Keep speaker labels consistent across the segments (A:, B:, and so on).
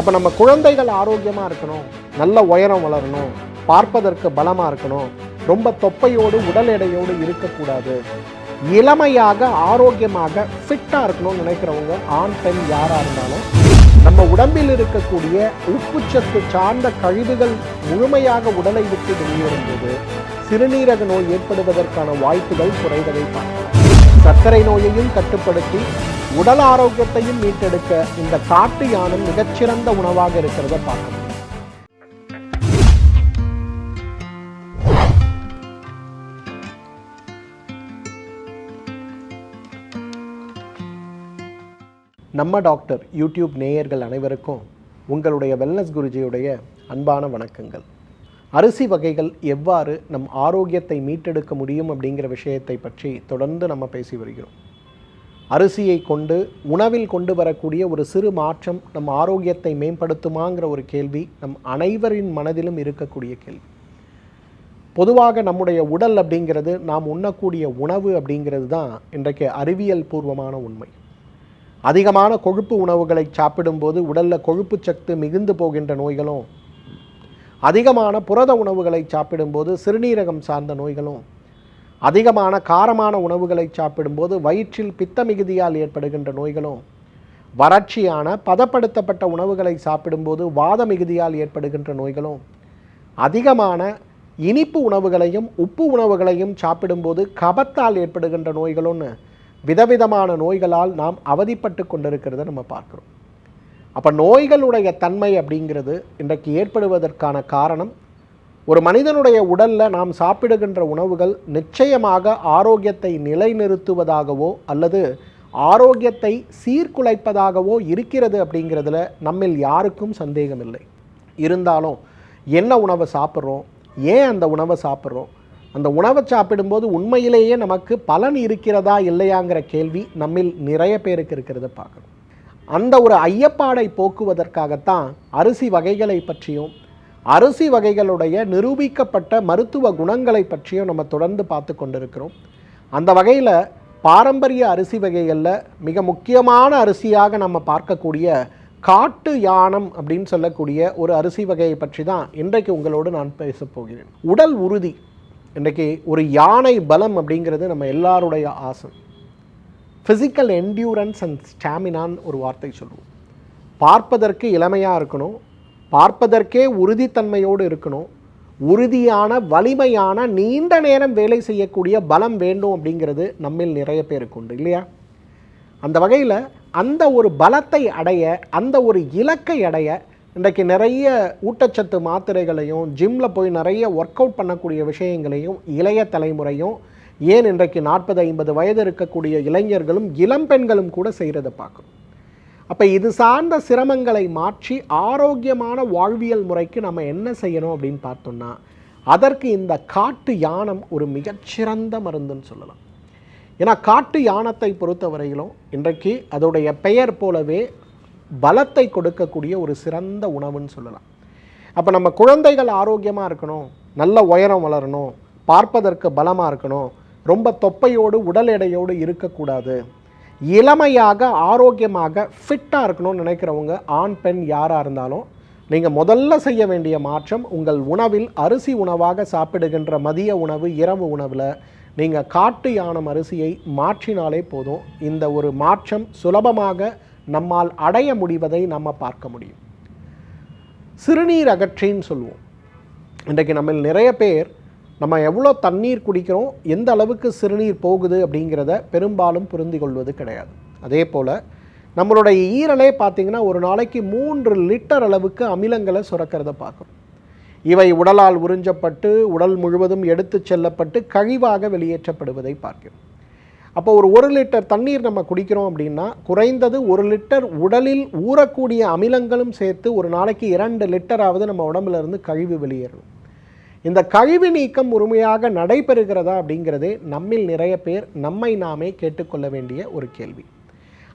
A: அப்போ நம்ம குழந்தைகள் ஆரோக்கியமாக இருக்கணும் நல்ல உயரம் வளரணும் பார்ப்பதற்கு பலமாக இருக்கணும் ரொம்ப தொப்பையோடு உடல் எடையோடு இருக்கக்கூடாது. இளமையாக ஆரோக்கியமாக ஃபிட்டாக இருக்கணும்னு நினைக்கிறவங்க ஆண் பெண் யாராக இருந்தாலும் நம்ம உடம்பில் இருக்கக்கூடிய உப்புச்சத்து சார்ந்த கழிவுகள் முழுமையாக உடலை விட்டு வெளியேறும்போது சிறுநீரக நோய் ஏற்படுவதற்கான வாய்ப்புகள் குறைவதை பார்க்கலாம். சர்க்கரை நோயையும் கட்டுப்படுத்தி உடல் ஆரோக்கியத்தையும் மீட்டெடுக்க இந்த காட்டு யானம் மிகச்சிறந்த உணவாக இருக்கிறத பார்க்கணும். நம்ம டாக்டர் யூடியூப் நேயர்கள் அனைவருக்கும் உங்களுடைய வெல்னஸ் குருஜியுடைய அன்பான வணக்கங்கள். அரிசி வகைகள் எவ்வாறு நம் ஆரோக்கியத்தை மீட்டெடுக்க முடியும் அப்படிங்கிற விஷயத்தை பற்றி தொடர்ந்து நம்ம பேசி வருகிறோம். அரிசியை கொண்டு உணவில் கொண்டு வரக்கூடிய ஒரு சிறு மாற்றம் நம் ஆரோக்கியத்தை மேம்படுத்துமாங்கிற ஒரு கேள்வி நம் அனைவரின் மனதிலும் இருக்கக்கூடிய கேள்வி. பொதுவாக நம்முடைய உடல் அப்படிங்கிறது நாம் உண்ணக்கூடிய உணவு அப்படிங்கிறது தான் இன்றைக்கு அறிவியல் பூர்வமான உண்மை. அதிகமான கொழுப்பு உணவுகளை சாப்பிடும்போது உடலில் கொழுப்பு சத்து மிகுந்து போகின்ற நோய்களும் அதிகமான புரத உணவுகளை சாப்பிடும்போது சிறுநீரகம் சார்ந்த நோய்களும் அதிகமான காரமான உணவுகளை சாப்பிடும்போது வயிற்றில் பித்த மிகுதியால் ஏற்படுகின்ற நோய்களும் வறட்சியான பதப்படுத்தப்பட்ட உணவுகளை சாப்பிடும்போது வாத மிகுதியால் ஏற்படுகின்ற நோய்களும் அதிகமான இனிப்பு உணவுகளையும் உப்பு உணவுகளையும் சாப்பிடும்போது கபத்தால் ஏற்படுகின்ற நோய்களும்னு விதவிதமான நோய்களால் நாம் அவதிப்பட்டு கொண்டிருக்கிறத நம்ம பார்க்குறோம். அப்போ நோய்களுடைய தன்மை அப்படிங்கிறது இன்றைக்கு ஏற்படுவதற்கான காரணம் ஒரு மனிதனுடைய உடலில் நாம் சாப்பிடுகின்ற உணவுகள் நிச்சயமாக ஆரோக்கியத்தை நிலைநிறுத்துவதாகவோ அல்லது ஆரோக்கியத்தை சீர்குலைப்பதாகவோ இருக்கிறது அப்படிங்கிறதுல நம்மில் யாருக்கும் சந்தேகம் இல்லை இருந்தாலும் என்ன உணவை சாப்பிட்றோம் ஏன் அந்த உணவை சாப்பிட்றோம் அந்த உணவை சாப்பிடும்போது உண்மையிலேயே நமக்கு பலன் இருக்கிறதா இல்லையாங்கிற கேள்வி நம்மில் நிறைய பேருக்கு இருக்கிறத பார்க்கணும். அந்த ஒரு ஐயப்பாடை போக்குவதற்காகத்தான் அரிசி வகைகளை பற்றியும் அரிசி வகைகளுடைய நிரூபிக்கப்பட்ட மருத்துவ குணங்களை பற்றியும் நம்ம தொடர்ந்து பார்த்து கொண்டிருக்கிறோம். அந்த வகையில் பாரம்பரிய அரிசி வகைகளில் மிக முக்கியமான அரிசியாக நம்ம பார்க்கக்கூடிய காட்டு யானம் அப்படின்னு சொல்லக்கூடிய ஒரு அரிசி வகையை பற்றி தான் இன்றைக்கு உங்களோடு நான் பேசப் போகிறேன். உடல் உறுதி. இன்றைக்கு ஒரு யானை பலம் அப்படிங்கிறது நம்ம எல்லாருடைய ஆசை. ஃபிசிக்கல் என்டியூரன்ஸ் அண்ட் ஸ்டாமினான்னு ஒரு வார்த்தை சொல்லுவோம். பார்ப்பதற்கு இளமையாக இருக்கணும். பார்ப்பதற்கே உறுதித்தன்மையோடு இருக்கணும். உறுதியான வலிமையான நீண்ட நேரம் வேலை செய்யக்கூடிய பலம் வேண்டும் அப்படிங்கிறது நம்மில் நிறைய பேருக்கு உண்டு இல்லையா? அந்த வகையில் அந்த ஒரு பலத்தை அடைய அந்த ஒரு இலக்கை அடைய இன்றைக்கு நிறைய ஊட்டச்சத்து மாத்திரைகளையும் ஜிம்மில் போய் நிறைய ஒர்க் அவுட் பண்ணக்கூடிய விஷயங்களையும் இளைய தலைமுறையும் ஏன் இன்றைக்கு நாற்பது ஐம்பது வயது இருக்கக்கூடிய இளைஞர்களும் இளம் பெண்களும் கூட செய்கிறத பார்க்குறோம் அப்போ இது சார்ந்த சிரமங்களை மாற்றி ஆரோக்கியமான வாழ்வியல் முறைக்கு நம்ம என்ன செய்யணும் அப்படின்னு பார்த்தோம்னா அதற்கு இந்த காட்டு யானம் ஒரு மிகச்சிறந்த மருந்துன்னு சொல்லலாம். ஏன்னா காட்டு யானத்தை பொறுத்தவரையிலும் இன்றைக்கு அதோடைய பெயர் போலவே பலத்தை கொடுக்கக்கூடிய ஒரு சிறந்த உணவுன்னு சொல்லலாம். அப்போ நம்ம குழந்தைகள் ஆரோக்கியமாக இருக்கணும் நல்ல உயரம் வளரணும் பார்ப்பதற்கு பலமாக இருக்கணும் ரொம்ப தொப்பையோடு உடல் எடையோடு இருக்கக்கூடாது. இளமையாக ஆரோக்கியமாக ஃபிட்டாக இருக்கணும்னு நினைக்கிறவங்க ஆண் பெண் யாராக இருந்தாலும் நீங்கள் முதல்ல செய்ய வேண்டிய மாற்றம் உங்கள் உணவில் அரிசி உணவாக சாப்பிடுகின்ற மதிய உணவு இரவு உணவில் நீங்கள் காட்டு யானம் அரிசியை மாற்றினாலே போதும். இந்த ஒரு மாற்றம் சுலபமாக நம்மால் அடைய முடிவதை நம்ம பார்க்க முடியும். சிறுநீர் அகற்றின்னு சொல்லுவோம். இன்றைக்கு நம்ம நிறைய பேர் நம்ம எவ்வளோ தண்ணீர் குடிக்கிறோம் எந்த அளவுக்கு சிறுநீர் போகுது அப்படிங்கிறத பெரும்பாலும் புரிந்து கொள்வது கிடையாது. அதே போல் நம்மளுடைய ஈரலே பார்த்திங்கன்னா ஒரு நாளைக்கு மூன்று லிட்டர் அளவுக்கு அமிலங்களை சுரக்கிறத பார்க்குறோம் இவை உடலால் உறிஞ்சப்பட்டு உடல் முழுவதும் எடுத்து செல்லப்பட்டு கழிவாக வெளியேற்றப்படுவதை பார்க்கிறோம் அப்போ ஒரு ஒரு லிட்டர் தண்ணீர் நம்ம குடிக்கிறோம் அப்படின்னா குறைந்தது ஒரு லிட்டர் உடலில் ஊறக்கூடிய அமிலங்களும் சேர்த்து ஒரு நாளைக்கு இரண்டு லிட்டராவது நம்ம உடம்புலேருந்து கழிவு வெளியேறணும். இந்த கழிவு நீக்கம் முழுமையாக நடைபெறுகிறதா அப்படிங்கிறது நம்மில் நிறைய பேர் நம்மை நாமே கேட்டுக்கொள்ள வேண்டிய ஒரு கேள்வி.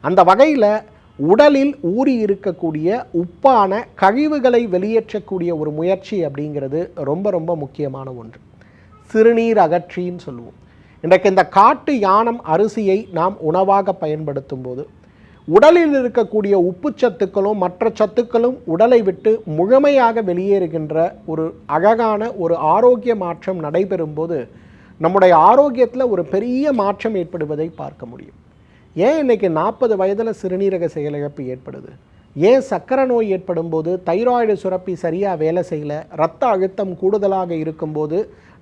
A: அந்த வகையில் உடலில் ஊறி இருக்கக்கூடிய உப்பான கழிவுகளை வெளியேற்றக்கூடிய ஒரு முயற்சி அப்படிங்கிறது ரொம்ப ரொம்ப முக்கியமான ஒன்று. சிறுநீர் அகற்றின்னு சொல்லுவோம். இன்றைக்கு இந்த காட்டு யானம் அரிசியை நாம் உணவாக பயன்படுத்தும் போது உடலில் இருக்கக்கூடிய உப்பு சத்துக்களும் மற்ற சத்துக்களும் உடலை விட்டு முழுமையாக வெளியேறுகின்ற ஒரு அழகான ஒரு ஆரோக்கிய மாற்றம் நடைபெறும்போது நம்முடைய ஆரோக்கியத்தில் ஒரு பெரிய மாற்றம் ஏற்படுவதை பார்க்க முடியும். ஏன் இன்றைக்கி நாற்பது வயதில் சிறுநீரக செயலிழப்பு ஏற்படுது? ஏன் சக்கரை நோய் ஏற்படும் போது தைராய்டு சுரப்பி சரியாக வேலை செய்யல? ரத்த அழுத்தம் கூடுதலாக இருக்கும்போது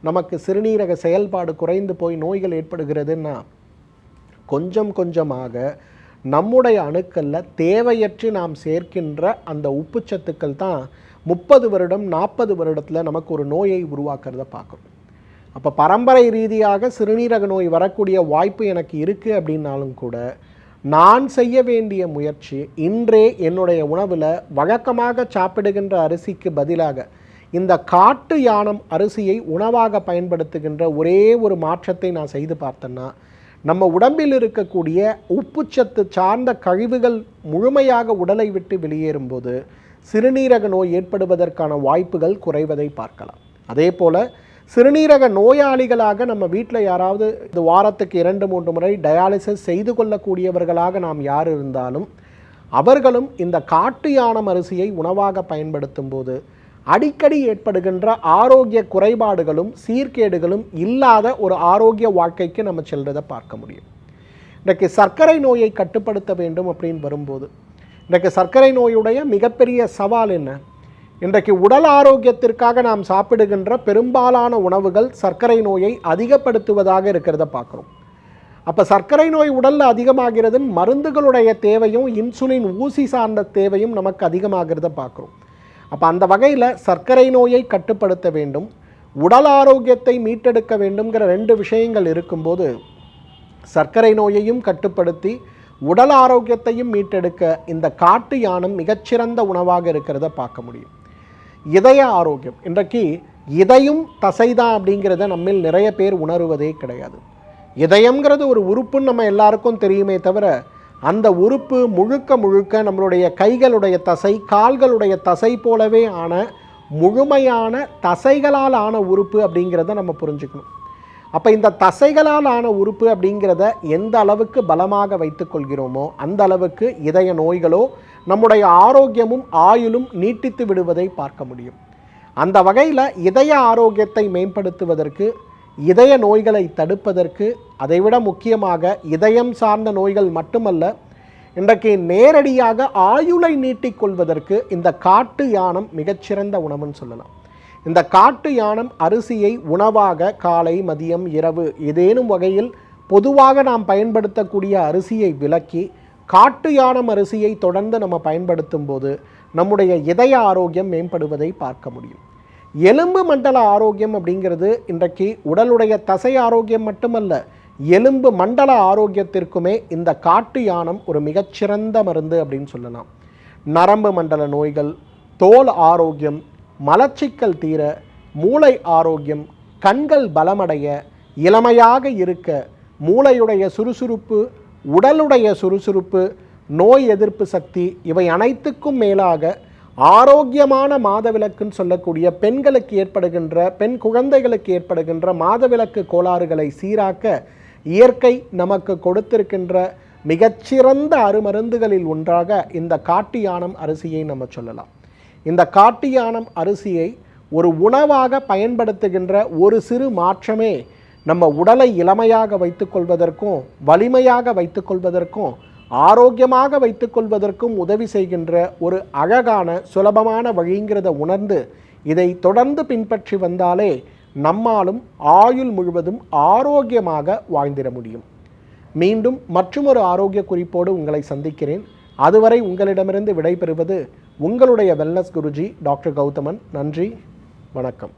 A: நமக்கு சிறுநீரக செயல்பாடு குறைந்து போய் நோய்கள் ஏற்படுகிறதுன்னா கொஞ்சம் கொஞ்சமாக நம்முடைய அணுக்களில் தேவையற்று நாம் சேர்க்கின்ற அந்த உப்புச்சத்துக்கள் தான் முப்பது வருடம் நாற்பது வருடத்தில் நமக்கு ஒரு நோயை உருவாக்குறத பார்க்குறோம் அப்போ பரம்பரை ரீதியாக சிறுநீரக நோய் வரக்கூடிய வாய்ப்பு எனக்கு இருக்குது அப்படின்னாலும் கூட நான் செய்ய வேண்டிய முயற்சி இன்றே என்னுடைய உணவில் வழக்கமாக சாப்பிடுகின்ற அரிசிக்கு பதிலாக இந்த காட்டு யானம் அரிசியை உணவாக பயன்படுத்துகின்ற ஒரே ஒரு மாற்றத்தை நான் செய்து பார்த்தேன்னா நம்ம உடம்பில் இருக்கக்கூடிய உப்புச்சத்து சார்ந்த கழிவுகள் முழுமையாக உடலை விட்டு வெளியேறும்போது சிறுநீரக நோய் ஏற்படுவதற்கான வாய்ப்புகள் குறைவதை பார்க்கலாம். அதே போல் சிறுநீரக நோயாளிகளாக நம்ம வீட்டில் யாராவது இந்த வாரத்துக்கு இரண்டு மூன்று முறை டயாலிசிஸ் செய்து கொள்ளக்கூடியவர்களாக நாம் யார் இருந்தாலும் அவர்களும் இந்த காட்டு யானம் அரிசியை உணவாக பயன்படுத்தும் போது அடிக்கடி ஏற்படுகின்ற ஆரோக்கிய குறைபாடுகளும் சீர்கேடுகளும் இல்லாத ஒரு ஆரோக்கிய வாழ்க்கைக்கு நம்ம செல்றதை பார்க்க முடியும். இன்றைக்கு சர்க்கரை நோயை கட்டுப்படுத்த வேண்டும் அப்படின்னு வரும்போது இன்றைக்கு சர்க்கரை நோயுடைய மிகப்பெரிய சவால் என்ன? இன்றைக்கு உடல் ஆரோக்கியத்திற்காக நாம் சாப்பிடுகின்ற பெரும்பாலான உணவுகள் சர்க்கரை நோயை அதிகப்படுத்துவதாக இருக்கிறத பார்க்குறோம். அப்போ சர்க்கரை நோய் உடலில் அதிகமாகிறது மருந்துகளுடைய தேவையும் இன்சுலின் ஊசி சார்ந்த தேவையும் நமக்கு அதிகமாகிறத பார்க்குறோம். அப்போ அந்த வகையில் சர்க்கரை நோயை கட்டுப்படுத்த வேண்டும் உடல் ஆரோக்கியத்தை மீட்டெடுக்க வேண்டும்ங்கிற ரெண்டு விஷயங்கள் இருக்கும்போது சர்க்கரை நோயையும் கட்டுப்படுத்தி உடல் ஆரோக்கியத்தையும் மீட்டெடுக்க இந்த காட்டு யானம் மிகச்சிறந்த உணவாக இருக்கிறத பார்க்க முடியும். இதய ஆரோக்கியம் இன்றைக்கு இதயம் தசைதான் அப்படிங்கிறத நம்மில் நிறைய பேர் உணருவதே கிடையாது. இதயம்ங்கிறது ஒரு உறுப்புன்னு நம்ம எல்லாருக்கும் தெரியுமே தவிர அந்த உறுப்பு முழுக்க முழுக்க நம்மளுடைய கைகளுடைய தசை கால்களுடைய தசை போலவே ஆன முழுமையான தசைகளால் ஆன உறுப்பு அப்படிங்கிறத நம்ம புரிஞ்சுக்கணும். அப்போ இந்த தசைகளால் ஆன உறுப்பு அப்படிங்கிறத எந்த அளவுக்கு பலமாக வைத்துக்கொள்கிறோமோ அந்த அளவுக்கு இதய நோய்களோ நம்முடைய ஆரோக்கியமும் ஆயுளும் நீட்டித்து விடுவதை பார்க்க முடியும். அந்த வகையில் இதய ஆரோக்கியத்தை மேம்படுத்துவதற்கு இதய நோய்களை தடுப்பதற்கு அதைவிட முக்கியமாக இதயம் சார்ந்த நோய்கள் மட்டுமல்ல இன்றைக்கு நேரடியாக ஆயுளை நீட்டிக்கொள்வதற்கு இந்த காட்டு யானம் மிகச்சிறந்த உணவுன்னு சொல்லலாம். இந்த காட்டு யானம் அரிசியை உணவாக காலை மதியம் இரவு ஏதேனும் வகையில் பொதுவாக நாம் பயன்படுத்தக்கூடிய அரிசியை விலக்கி காட்டு யானம் அரிசியை தொடர்ந்து நம்ம பயன்படுத்தும் போது நம்முடைய இதய ஆரோக்கியம் மேம்படுவதை பார்க்க முடியும். எலும்பு மண்டல ஆரோக்கியம் அப்படிங்கிறது இன்றைக்கு உடலுடைய தசை ஆரோக்கியம் மட்டுமல்ல எலும்பு மண்டல ஆரோக்கியத்திற்குமே இந்த காட்டு யானம் ஒரு மிகச்சிறந்த மருந்து அப்படின்னு சொல்லலாம். நரம்பு மண்டல நோய்கள் தோல் ஆரோக்கியம் மலச்சிக்கல் தீர மூளை ஆரோக்கியம் கண்கள் பலமடைய இளமையாக இருக்க மூளையுடைய சுறுசுறுப்பு உடலுடைய சுறுசுறுப்பு நோய் எதிர்ப்பு சக்தி இவை அனைத்துக்கும் மேலாக ஆரோக்கியமான மாதவிலக்குன்னு சொல்லக்கூடிய பெண்களுக்கு ஏற்படுகின்ற பெண் குழந்தைகளுக்கு ஏற்படுகின்ற மாதவிலக்கு கோளாறுகளை சீராக்க இயற்கை நமக்கு கொடுத்திருக்கின்ற மிகச்சிறந்த அருமருந்துகளில் ஒன்றாக இந்த காட்டு யானம் அரிசியை நம்ம சொல்லலாம். இந்த காட்டு யானம் அரிசியை ஒரு உணவாக பயன்படுத்துகின்ற ஒரு சிறு மாற்றமே நம்ம உடலை இளமையாக வைத்துக்கொள்வதற்கும் வலிமையாக வைத்துக்கொள்வதற்கும் ஆரோக்கியமாக வைத்துக்கொள்வதற்கும் உதவி செய்கின்ற ஒரு அழகான சுலபமான வழிங்கிறத உணர்ந்து இதை தொடர்ந்து பின்பற்றி வந்தாலே நம்மாலும் ஆயுள் முழுவதும் ஆரோக்கியமாக வாழ்ந்திட முடியும். மீண்டும் மற்றொரு ஆரோக்கிய குறிப்போடு உங்களை சந்திக்கிறேன். அதுவரை உங்களிடமிருந்து விடைபெறுவது உங்களுடைய வெல்னஸ் குருஜி டாக்டர் கௌதமன். நன்றி வணக்கம்.